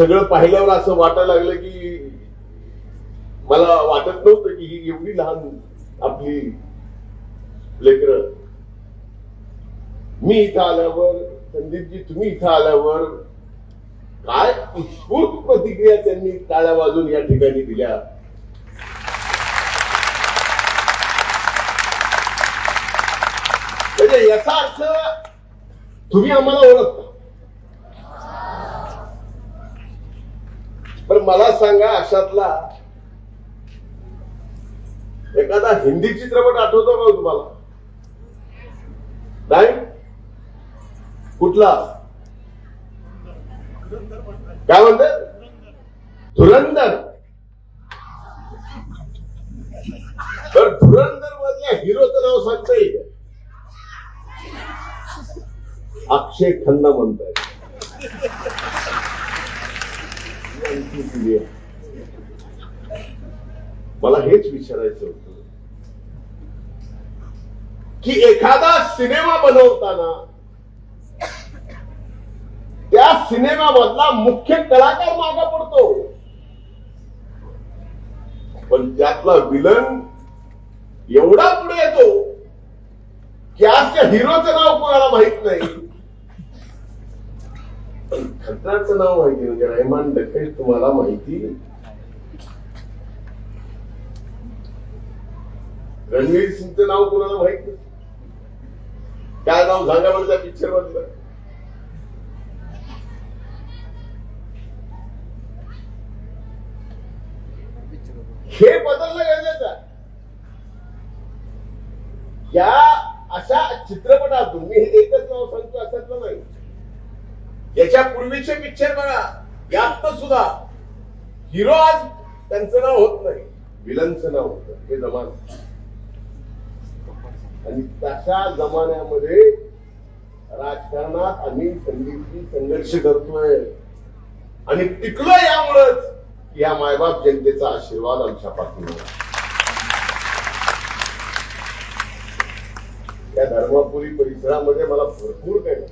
सगळं पाहिल्यावर असं वाटायला लागलं की मला वाटत नव्हतं की ही एवढी लहान आपली लेकर. मी इथं आल्यावर संदीपजी तुम्ही इथं आल्यावर काय उत्स्फूर्त प्रतिक्रिया त्यांनी टाळ्या वाजून या ठिकाणी दिल्या. म्हणजे याचा अर्थ तुम्ही आम्हाला ओळखता. पण मला सांगा अशातला एखादा हिंदी चित्रपट आठवतो का हो तुम्हाला? नाही? कुठला? काय म्हणतात धुरंधर. तर धुरंधर मधल्या हिरोचं नाव सांगता येईल अक्षय खन्ना म्हणताय. मला हेच विचारायचं होत. की एखादा सिनेमा बनवताना त्या सिनेमामधला मुख्य कलाकार मागा पडतो. पण त्यातला विलन एवढा पुढे येतो की आज त्या हिरोचं नाव कोणाला माहीत नाही. खतराचं नाव माहिती म्हणजे रहमान डकेल तुम्हाला माहिती? रणवीर सिंगचं नाव कोणाला माहीत नाही? काय नाव सांगा बरं त्या पिक्चर मधलं हे बदलणं गरजेचं या अशा चित्रपटातून मी हे एकच नाव सांगतो अशातलं नाही. याच्या पूर्वीचे पिक्चर बघा. यात सुद्धा हिरो आज त्यांचं नाव होत नाही. विलनचं नाव होत. हे जमान. आणि तशा जमान्यामध्ये राजकारणात आम्ही संधीची संघर्ष करतोय. आणि टिकलो यामुळंच की या मायबाप जनतेचा आशीर्वाद आमच्या पाठीवर या धर्मापुरी परिसरामध्ये मला भरपूर काही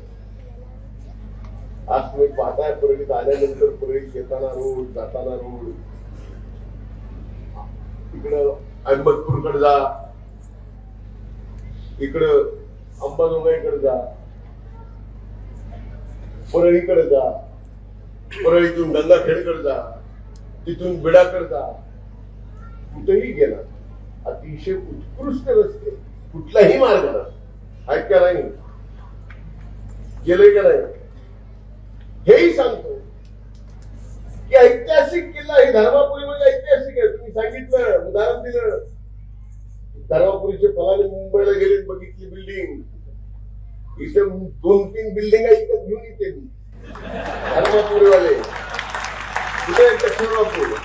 तुम्ही पाहताय परळीत आल्यानंतर परळीत येताना रोड जाताना रोड. इकडं अहमदपूरकडे जा. इकडं अंबाजोगाईकडे जा. परळीकडे जा. परळीतून गंगाखेडकडे जा. तिथून बिडाकडे जा. कुठेही गेला. अतिशय उत्कृष्ट रस्ते. कुठलाही मार्ग ऐकायला नाही. गेले का नाही? हेही सांगतो की ऐतिहासिक किल्ला ही धर्मापुरी म्हणजे ऐतिहासिक आहे. तुम्ही सांगितलं उदाहरण दिलं. धर्मापुरीचे फलाने मुंबईला गेले बघितली बिल्डिंग इथे दोन तीन बिल्डिंग इकडे घेऊन येते मी. धर्मापुरीवाले. कुठे दक्षिणापूर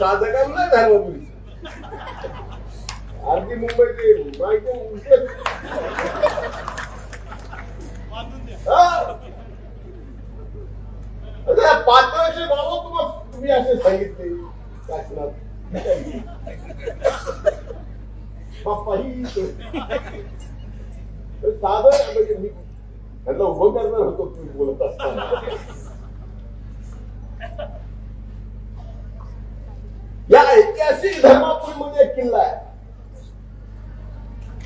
साधकांना धर्मापुरी. अर्धी मुंबईचे. माहिती उलटं. पात्राचे बाबा तुम्हाला तुम्ही असे सांगितले. काशीनाथ साधं म्हणजे मी त्यांना उभं करणार होतो तुम्ही बोलत असताना. या ऐतिहासिक धर्मापुरीमध्ये एक किल्ला आहे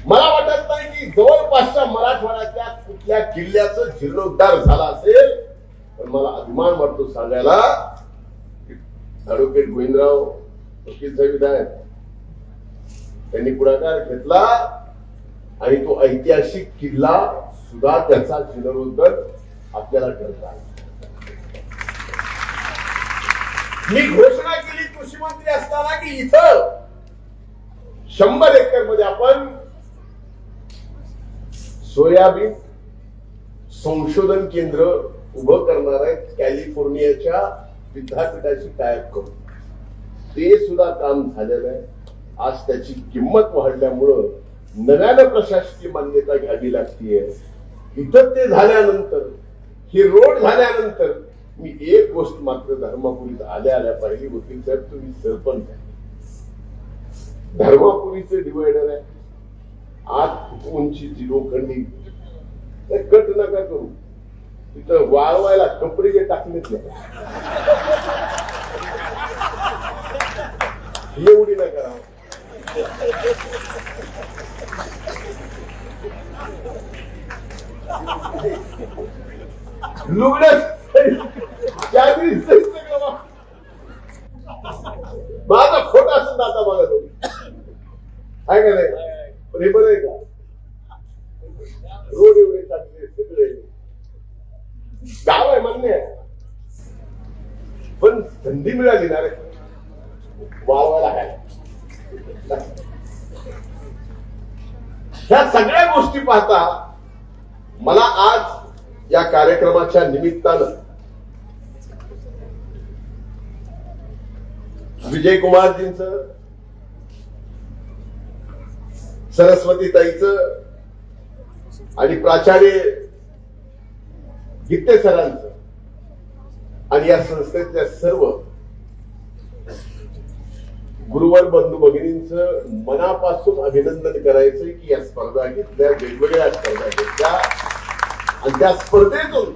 मला वाटत नाही की जवळपासच्या मराठवाड्याच्या कुठल्या किल्ल्याचं जीर्णोद्धार झाला असेल पण मला अभिमान वाटतो सांगायला ऍडव्होकेट गोविंदराव वकील साहेब आहेत. त्यांनी पुढाकार घेतला आणि तो ऐतिहासिक किल्ला सुद्धा त्याचा जीर्णोद्धार आपल्याला करता मी घोषणा केली कृषी मंत्री असताना की इथं शंभर एकरमध्ये आपण सोयाबीन संशोधन केंद्र उभं करणार आहे कॅलिफोर्नियाच्या विद्यापीठाची टायप करून. ते सुद्धा काम झालेलं आहे. आज त्याची किंमत वाढल्यामुळं नव्यानं प्रशासकीय मान्यता घ्यावी लागतीये. इथं ते झाल्यानंतर हे रोड झाल्यानंतर मी एक गोष्ट मात्र धर्मापुरीत आल्या आल्या पाहिली वकील साहेब तुम्ही सरपंच आहे. धर्मापुरीचे डिवायडर आहे. आत उंचीची लोखंडी ते कट नका करू? तिथं वाळवायला कपडे जे टाकलेत नाही एवढी नाही करा लुगडच चादरी सहित सगळं वा- माझा खोटा असं नाता बघा तुम्ही आहे का नाही पण हे बरं आहे का रोड एवढे टाकले सगळे गाव आहे मान्य आहे पण संधी मिळाली ना रे. वावायला काय ह्या सगळ्या गोष्टी पाहता मला आज या कार्यक्रमाच्या निमित्तानं विजय कुमारजींचं सरस्वतीताईचं आणि प्राचार्य गीते सरांचं आणि या संस्थेतल्या सर्व गुरुवर बंधू भगिनींच मनापासून अभिनंदन करायचं की या स्पर्धा घेतल्या वेगवेगळ्या स्पर्धा घेतल्या. आणि त्या स्पर्धेतून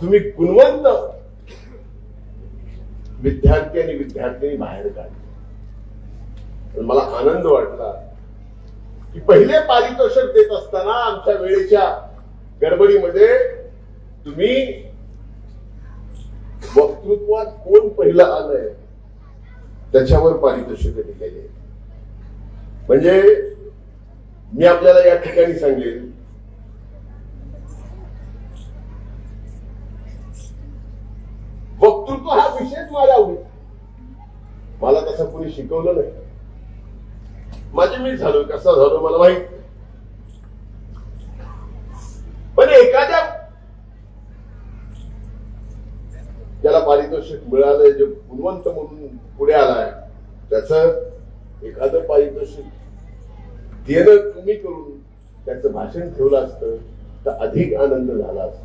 तुम्ही गुणवंत विद्यार्थी आणि विद्यार्थिनी बाहेर काढले. तर मला आनंद वाटला की पहिले पारितोषिक देत असताना आमच्या वेळेच्या गडबडीमध्ये तुम्ही वक्तृत्वात कोण पहिलं आलंय? त्याच्यावर पारितोषिक दिलेले म्हणजे मी आपल्याला या ठिकाणी सांगेल वक्तृत्व हा विषयच माझ्या आवडीचा मला तसं कोणी शिकवलं नाही. माझे मी झालो कसा झालो मला माहीत नाही. पण एखाद्या ज्याला पारितोषिक मिळालंय जे गुणवंत म्हणून पुढे आलाय त्याच एखादं पारितोषिक देणं कमी करून त्याचं भाषण ठेवलं असतं तर अधिक आनंद झाला असता.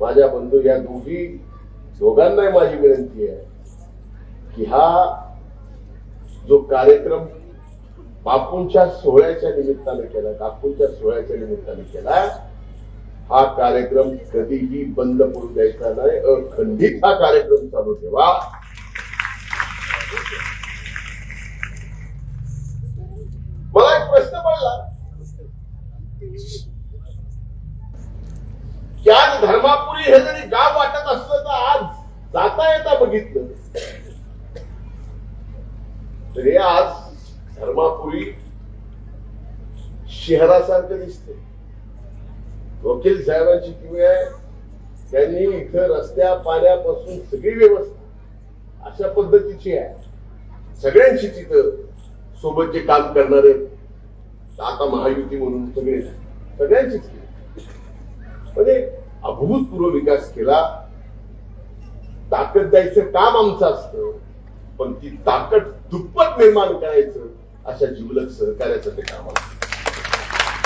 माझ्या बंधू या दोघी दोघांना माझी विनंती आहे की हा जो कार्यक्रम बापूंच्या सोहळ्याच्या निमित्ताने केला बापूंच्या सोहळ्याच्या निमित्ताने केला हा कार्यक्रम कधीही बंद पडू द्यायचा नाही अखंडित हा कार्यक्रम चालू ठेवा. मला एक प्रश्न पडला. की धर्मापुरी हे जरी गाव वाटत असलं तर आज जाता येता बघितलं. तर हे आज धर्मापुरी शहरासारखं दिसते वकील साहेबांची किंवा आहे. त्यांनी इथं रस्त्या पाण्यापासून सगळी व्यवस्था अशा पद्धतीची आहे. सगळ्यांची तिथं सोबत जे काम करणारे आता महायुती म्हणून सगळे सगळ्यांचीच म्हणजे अभूतपूर्व विकास केला. ताकद द्यायचं काम आमचं असतं. पण ती ताकद दुप्पट निर्माण करायचं अशा जिवलक सहकार्याचं ते काम असतं.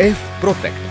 F protect